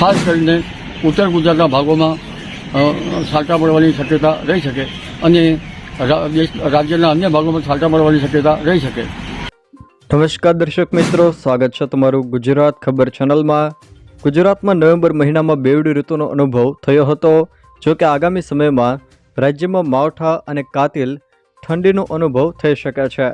ખાસ કરીને ઉત્તર ગુજરાતના ભાગોમાં છાંટા પડવાની શક્યતા રહી શકે અને રાજ્યના અન્ય ભાગોમાં છાંટા પડવાની શક્યતા રહી શકે. નમસ્કાર દર્શક મિત્રો, સ્વાગત છે તમારું ગુજરાત ખબર ચેનલમાં. ગુજરાતમાં નવેમ્બર મહિનામાં બેવડી ઋતુનો અનુભવ થયો હતો, જો કે આગામી સમયમાં રાજ્યમાં માવઠા અને કાતિલ ઠંડીનો અનુભવ થઈ શકે છે.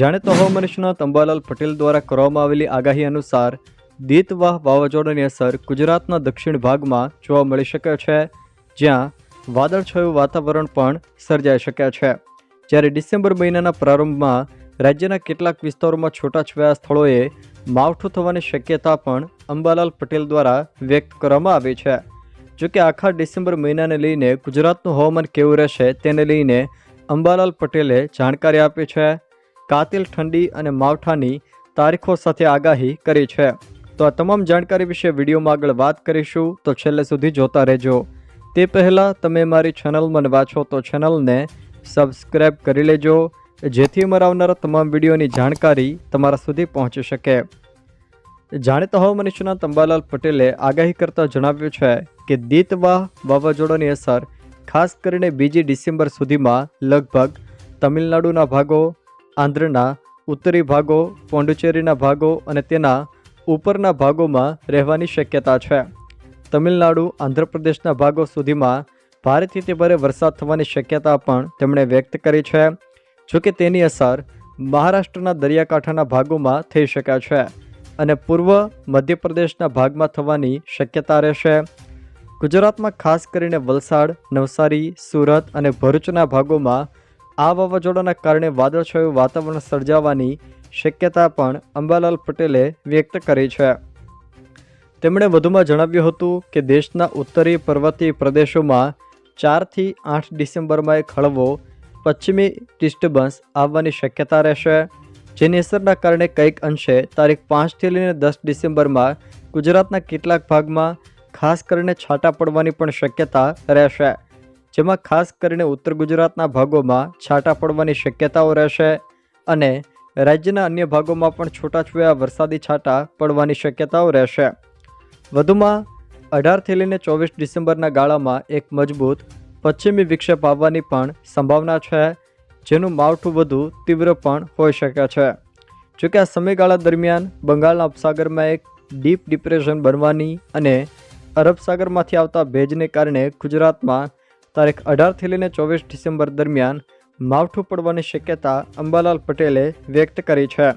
જાણીતા હવામાન નિષ્ણાત અંબાલાલ પટેલ દ્વારા કરવામાં આવેલી આગાહી અનુસાર દીતવાહ વાવાઝોડાની અસર ગુજરાતના દક્ષિણ ભાગમાં જોવા મળી શકે છે, જ્યાં વાદળછાયું વાતાવરણ પણ સર્જાઈ શકે છે. જ્યારે ડિસેમ્બર મહિનાના પ્રારંભમાં રાજ્યના કેટલાક વિસ્તારોમાં છૂટાછવાયા સ્થળોએ માવઠું થવાની શક્યતા પણ અંબાલાલ પટેલ દ્વારા વ્યક્ત કરવામાં આવી છે. જોકે આખા ડિસેમ્બર મહિનાને લઈને ગુજરાતનું હવામાન કેવું રહેશે તેને લઈને અંબાલાલ પટેલે જાણકારી આપી છે. કાતિલ ઠંડી અને માવઠાની તારીખો સાથે આગાહી કરી છે. તો આ તમામ જાણકારી વિશે વિડીયોમાં આગળ વાત કરીશું, તો છેલ્લે સુધી જોતા રહેજો. તે પહેલાં તમે મારી ચેનલમાં મને વાંચો તો ચેનલને સબસ્ક્રાઈબ કરી લેજો, જેથી અમારા આવનારા તમામ વિડીયોની જાણકારી તમારા સુધી પહોંચી શકે. જાણીતા હવામાન નિષ્ણાત અંબાલાલ પટેલે આગાહી કરતાં જણાવ્યું છે કે દીતવાહ વાવાઝોડાની અસર, ખાસ કરીને બીજી ડિસેમ્બર સુધીમાં લગભગ તમિલનાડુના ભાગો, આંધ્રના, ઉત્તરી ભાગો પોંડુચેરીના ભાગો અને તેના ઉપરના ભાગોમાં રહેવાની શક્યતા છે. તમિલનાડુ, આંધ્રપ્રદેશના ભાગો સુધીમાં ભારેથી તે ભારે વરસાદ થવાની શક્યતા પણ તેમણે વ્યક્ત કરી છે. જોકે તેની અસર મહારાષ્ટ્રના દરિયાકાંઠાના ભાગોમાં થઈ શકે છે અને પૂર્વ મધ્યપ્રદેશના ભાગમાં થવાની શક્યતા રહેશે. ગુજરાતમાં ખાસ કરીને વલસાડ, નવસારી, સુરત અને ભરૂચના ભાગોમાં આ વાવાઝોડાના કારણે વાદળછાયું વાતાવરણ સર્જાવાની શક્યતા પણ અંબાલાલ પટેલે વ્યક્ત કરી છે. તેમણે વધુમાં જણાવ્યું હતું કે દેશના ઉત્તરી પર્વતીય પ્રદેશોમાં ચારથી આઠ ડિસેમ્બરમાં એક હળવો પશ્ચિમી ડિસ્ટર્બન્સ આવવાની શક્યતા રહેશે જેની અસરના કારણે કંઈક અંશે તારીખ પાંચથી લઈને દસ ડિસેમ્બરમાં ગુજરાતના કેટલાક ભાગમાં ખાસ કરીને છાંટા પડવાની પણ શક્યતા રહેશે, જેમાં ખાસ કરીને ઉત્તર ગુજરાતના ભાગોમાં છાંટા પડવાની શક્યતાઓ રહેશે અને રાજ્યના અન્ય ભાગોમાં પણ છૂટાછવાયા વરસાદી છાંટા પડવાની શક્યતાઓ રહેશે. વધુમાં અઢારથી લઈને ચોવીસ ડિસેમ્બરના ગાળામાં એક મજબૂત પશ્ચિમી વિક્ષેપ આવવાની પણ સંભાવના છે, જેનું માવઠું વધુ તીવ્ર પણ હોઈ શકે છે. જોકે આ સમયગાળા દરમિયાન બંગાળના ઉપસાગરમાં એક ડીપ ડિપ્રેશન બનવાની અને અરબ સાગરમાંથી આવતા ભેજને કારણે ગુજરાતમાં તારીખ અઢારથી લઈને ચોવીસ ડિસેમ્બર દરમિયાન માવઠું પડવાની શક્યતા અંબાલાલ પટેલે વ્યક્ત કરી છે.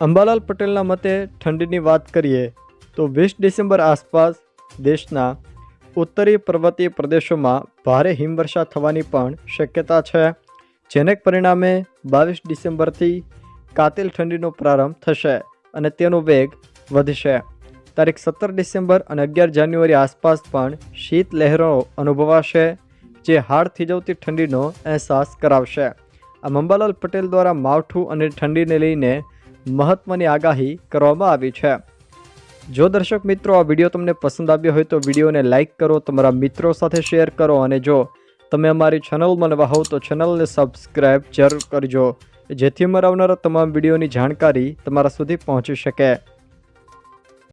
અંબાલાલ પટેલના મતે ઠંડીની વાત કરીએ તો વીસ ડિસેમ્બર આસપાસ દેશના ઉત્તરી પર્વતીય પ્રદેશોમાં ભારે હિમવર્ષા થવાની પણ શક્યતા છે. જેને પરિણામે બાવીસ ડિસેમ્બરથી કાતિલ ઠંડીનો પ્રારંભ થશે અને તેનો વેગ વધશે. તારીખ સત્તર ડિસેમ્બર અને અગિયાર જાન્યુઆરી આસપાસ પણ શીત લહેરો અનુભવાશે. જે હાડ થીજવતી ઠંડીનો અહેસાસ કરાવશે. આ મંબાલાલ પટેલ દ્વારા માવઠું અને ઠંડીને લઈને મહત્ત્વની આગાહી કરવામાં આવી છે. જો દર્શક મિત્રો આ વીડિયો તમને પસંદ આવ્યો હોય તો વિડીયોને લાઇક કરો, તમારા મિત્રો સાથે શેર કરો અને જો તમે અમારી ચેનલમાં નવા હોવ તો ચેનલને સબસ્ક્રાઈબ જરૂર કરજો, જેથી અમારા આવનારા તમામ વિડીયોની જાણકારી તમારા સુધી પહોંચી શકે.